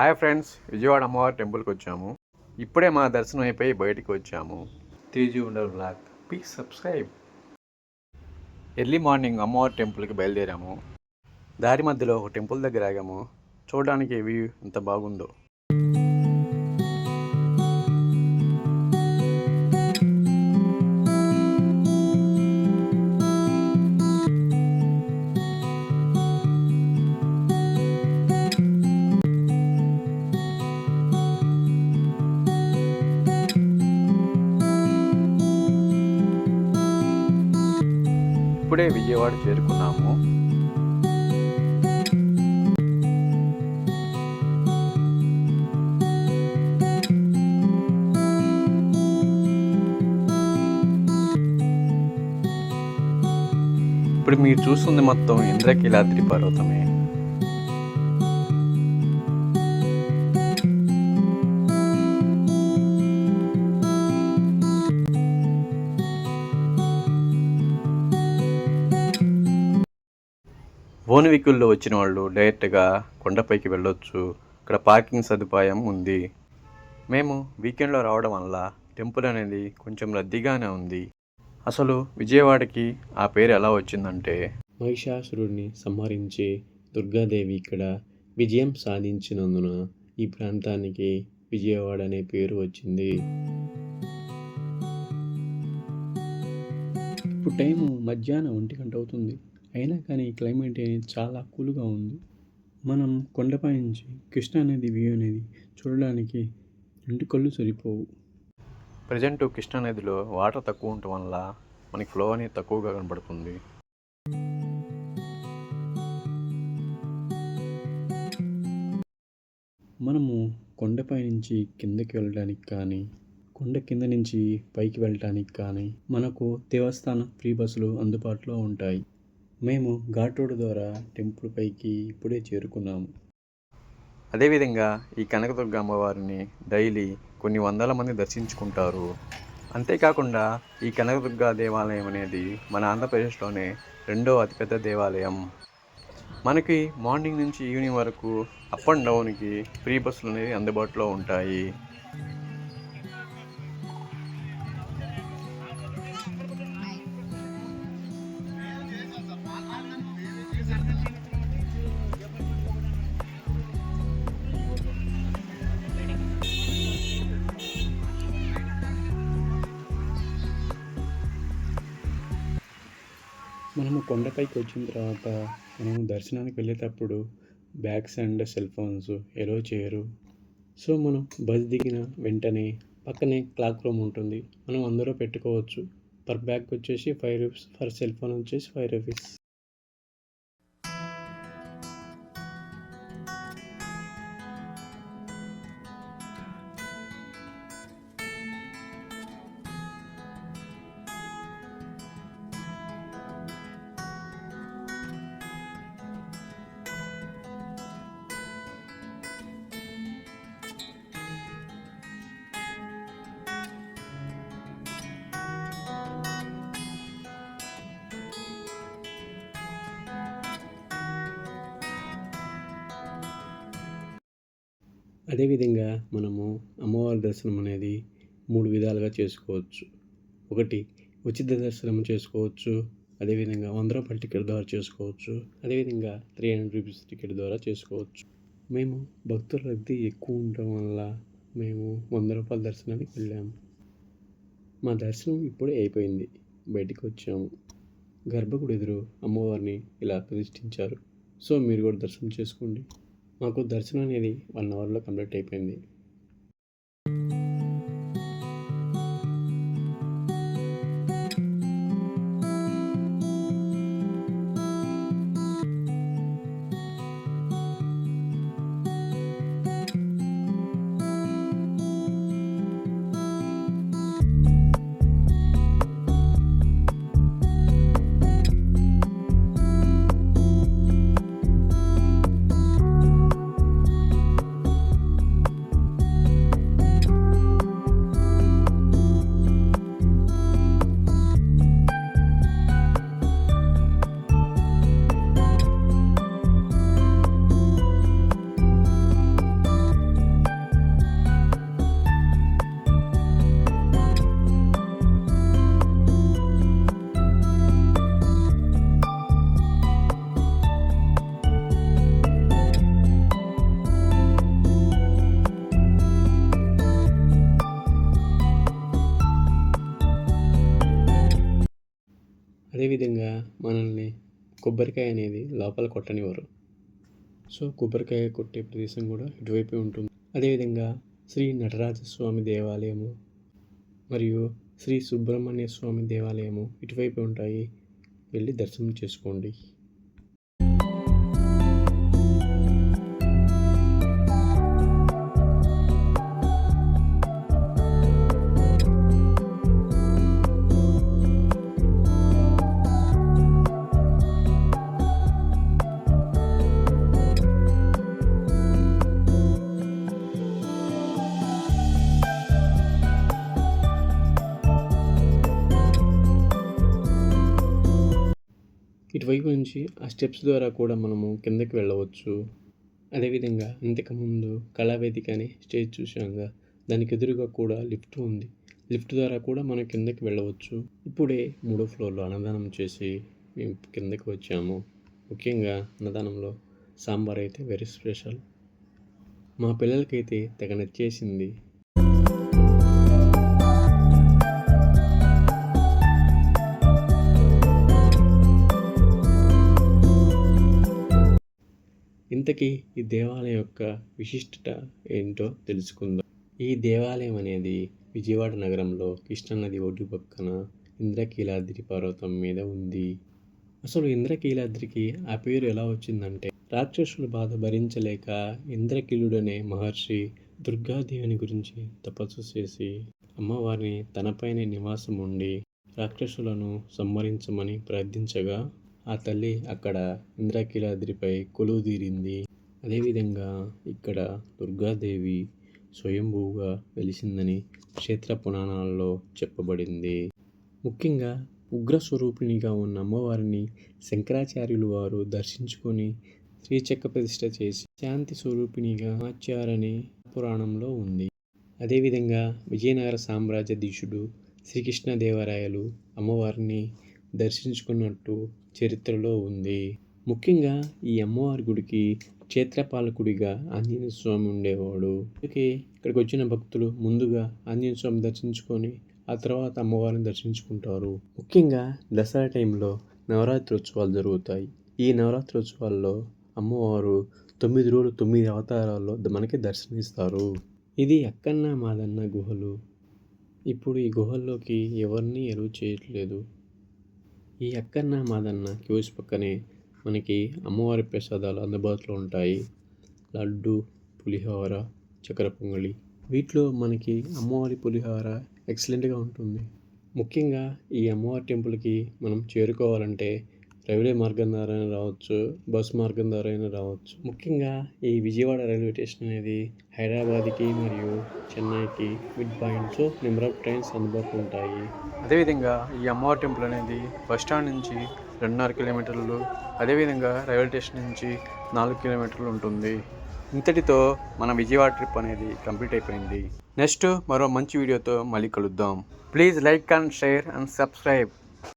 Hi friends Vijayawada అమ్మవారి టెంపుల్కి వచ్చాము. ఇప్పుడే మా దర్శనం అయిపోయి బయటికి వచ్చాము. తేజీ ఉండర్ బ్లాక్. ప్లీజ్ సబ్స్క్రైబ్ ఎర్లీ మార్నింగ్ అమ్మవారి టెంపుల్కి బయలుదేరాము. దారి మధ్యలో ఒక టెంపుల్ దగ్గర ఆగాము. చూడడానికి వ్యూ ఎంత బాగుందో. ఇప్పుడే విజయవాడ చేరుకున్నాము. ఇప్పుడు మీరు చూస్తుంది మొత్తం ఇంద్రకీలాద్రి పర్వతమే. ఓన్ వెహికల్లో వచ్చిన వాళ్ళు డైరెక్ట్గా కొండపైకి వెళ్ళొచ్చు. ఇక్కడ పార్కింగ్ సదుపాయం ఉంది. మేము వీకెండ్లో రావడం వల్ల టెంపుల్ అనేది కొంచెం రద్దీగానే ఉంది. అసలు విజయవాడకి ఆ పేరు ఎలా వచ్చిందంటే మహిషాసురుడిని సంహరించే దుర్గాదేవి ఇక్కడ విజయం సాధించినందున ఈ ప్రాంతానికి విజయవాడ అనే పేరు వచ్చింది. ఇప్పుడు టైము మధ్యాహ్నం ఒంటి గంట అవుతుంది. అయినా కానీ క్లైమేట్ అనేది చాలా కూల్గా ఉంది. మనం కొండపై నుంచి కృష్ణా నది వ్యూ అనేది చూడడానికి రెండు కళ్ళు సరిపోవు. ప్రజెంట్ కృష్ణానదిలో వాటర్ తక్కువ ఉండటం వల్ల మనకి ఫ్లో అనేది తక్కువగా కనబడుతుంది. మనము కొండపై నుంచి కిందకి వెళ్ళడానికి కానీ కొండ కింద నుంచి పైకి వెళ్ళడానికి కానీ మనకు దేవస్థానం ఫ్రీ బస్సులు అందుబాటులో ఉంటాయి. మేము ఘాట్ రోడ్ ద్వారా టెంపుల్ పైకి ఇప్పుడే చేరుకున్నాము. అదేవిధంగా ఈ కనకదుర్గ అమ్మవారిని డైలీ కొన్ని వందల మంది దర్శించుకుంటారు. అంతేకాకుండా ఈ కనకదుర్గ దేవాలయం అనేది మన ఆంధ్రప్రదేశ్లోనే రెండో అతిపెద్ద దేవాలయం. మనకి మార్నింగ్ నుంచి ఈవినింగ్ వరకు అప్ అండ్ డౌన్కి ఫ్రీ బస్సులు అనేవి అందుబాటులో ఉంటాయి. మనము కొండపైకి వచ్చిన తర్వాత మనము దర్శనానికి వెళ్ళేటప్పుడు bags and cell phones allow చేయరు సో మనం బస్ దిగిన వెంటనే పక్కనే క్లాక్ రూమ్ ఉంటుంది. మనం అందులో పెట్టుకోవచ్చు. పర్ బ్యాగ్ వచ్చేసి five rupees per cell phone వచ్చేసి ఫైవ్ రూపీస్. అదేవిధంగా మనము అమ్మవారి దర్శనం అనేది మూడు విధాలుగా చేసుకోవచ్చు. ఒకటి ఉచిత దర్శనం చేసుకోవచ్చు. అదేవిధంగా వంద రూపాయల టికెట్ ద్వారా చేసుకోవచ్చు. అదేవిధంగా త్రీ హండ్రెడ్ రూపీస్ టికెట్ ద్వారా చేసుకోవచ్చు. మేము భక్తుల రద్దీ ఎక్కువ ఉండటం వల్ల మేము వంద రూపాయల దర్శనానికి వెళ్ళాము. మా దర్శనం ఇప్పుడే అయిపోయింది. బయటికి వచ్చాము. గర్భగుడి ఎదురు అమ్మవారిని ఇలా ప్రతిష్ఠించారు. సో మీరు కూడా దర్శనం చేసుకోండి. మాకు దర్శనం అనేది వన్ అవర్లో కంప్లీట్ అయిపోయింది. అదేవిధంగా మనల్ని కొబ్బరికాయ అనేది లోపల కొట్టనివ్వరు. సో కొబ్బరికాయ కొట్టే ప్రదేశం కూడా ఇటువైపే ఉంటుంది. అదేవిధంగా శ్రీ నటరాజస్వామి దేవాలయము మరియు శ్రీ సుబ్రహ్మణ్య స్వామి దేవాలయము ఇటువైపు ఉంటాయి. వెళ్ళి దర్శనం చేసుకోండి. ఇటువైపు నుంచి ఆ స్టెప్స్ ద్వారా కూడా మనము కిందకి వెళ్ళవచ్చు. అదేవిధంగా ఇంతకుముందు కళావేదిక అనే స్టేజ్ చూసాంగా దానికి ఎదురుగా కూడా లిఫ్ట్ ఉంది. లిఫ్ట్ ద్వారా కూడా మనం కిందకి వెళ్ళవచ్చు. ఇప్పుడే మూడో ఫ్లోర్లో అన్నదానం చేసి మేము కిందకి వచ్చాము. ముఖ్యంగా అన్నదానంలో సాంబార్ అయితే వెరీ స్పెషల్ మా పిల్లలకైతే తెగ నచ్చేసింది ఇంతకీ ఈ దేవాలయం యొక్క విశిష్టత ఏంటో తెలుసుకుందాం. ఈ దేవాలయం అనేది విజయవాడ నగరంలో కృష్ణానది ఒడ్డు పక్కన ఇంద్రకీలాద్రి పర్వతం మీద ఉంది. అసలు ఇంద్రకీలాద్రికి ఆ పేరు ఎలా వచ్చిందంటే రాక్షసుల బాధ భరించలేక ఇంద్రకీలుడనే మహర్షి దుర్గాదేవిని గురించి తపస్సు చేసి అమ్మవారిని తనపైనే నివాసం ఉండి రాక్షసులను సంహరించమని ప్రార్థించగా ఆ తల్లి అక్కడ ఇంద్రకీలాద్రిపై కొలువుదీరింది అదేవిధంగా ఇక్కడ దుర్గాదేవి స్వయంభూగా వెలిసిందని క్షేత్ర పురాణాలలో చెప్పబడింది. ముఖ్యంగా ఉగ్ర స్వరూపిణిగా ఉన్న అమ్మవారిని శంకరాచార్యులు వారు దర్శించుకొని శ్రీచక్ర ప్రతిష్ట చేసి శాంతి స్వరూపిణిగా మార్చారని పురాణంలో ఉంది. అదేవిధంగా విజయనగర సామ్రాజ్యాధీశుడు శ్రీకృష్ణదేవరాయలు అమ్మవారిని దర్శించుకున్నట్టు చరిత్రలో ఉంది. ముఖ్యంగా ఈ అమ్మవారి గుడికి క్షేత్రపాలకుడిగా ఆంజనేయ స్వామి ఉండేవాడు. అందుకే ఇక్కడికి వచ్చిన భక్తులు ముందుగా ఆంజనేయ స్వామి దర్శించుకొని ఆ తర్వాత అమ్మవారిని దర్శించుకుంటారు. ముఖ్యంగా దసరా టైంలో నవరాత్రి ఉత్సవాలు జరుగుతాయి. ఈ నవరాత్రి ఉత్సవాల్లో అమ్మవారు తొమ్మిది రోజులు తొమ్మిది అవతారాల్లో మనకి దర్శనమిస్తారు. ఇది అక్కన్న మాదన్న గుహలు. ఇప్పుడు ఈ గుహల్లోకి ఎవరిని ఎరువు చేయట్లేదు. ఈ అక్కన్న మాదన్న క్యూస్ పక్కనే మనకి అమ్మవారి ప్రసాదాలు అందుబాటులో ఉంటాయి. లడ్డు పులిహోర చక్కెర పొంగలి. వీటిలో మనకి అమ్మవారి పులిహోర ఎక్సలెంట్గా ఉంటుంది. ముఖ్యంగా ఈ అమ్మవారి టెంపుల్కి మనం చేరుకోవాలంటే రైల్వే మార్గం ద్వారా అయినా రావచ్చు బస్ మార్గం ద్వారా అయినా రావచ్చు. ముఖ్యంగా ఈ విజయవాడ రైల్వే స్టేషన్ అనేది హైదరాబాద్కి మరియు చెన్నైకి mid points number of trains అందుబాటులో ఉంటాయి. అదేవిధంగా ఈ అమ్మవారి టెంపుల్ అనేది బస్ స్టాండ్ నుంచి రెండున్నర కిలోమీటర్లు అదేవిధంగా రైల్వే స్టేషన్ నుంచి నాలుగు కిలోమీటర్లు ఉంటుంది. ఇంతటితో మన విజయవాడ ట్రిప్ అనేది కంప్లీట్ అయిపోయింది. నెక్స్ట్ మరో మంచి వీడియోతో మళ్ళీ కలుద్దాం. Please like and share and subscribe.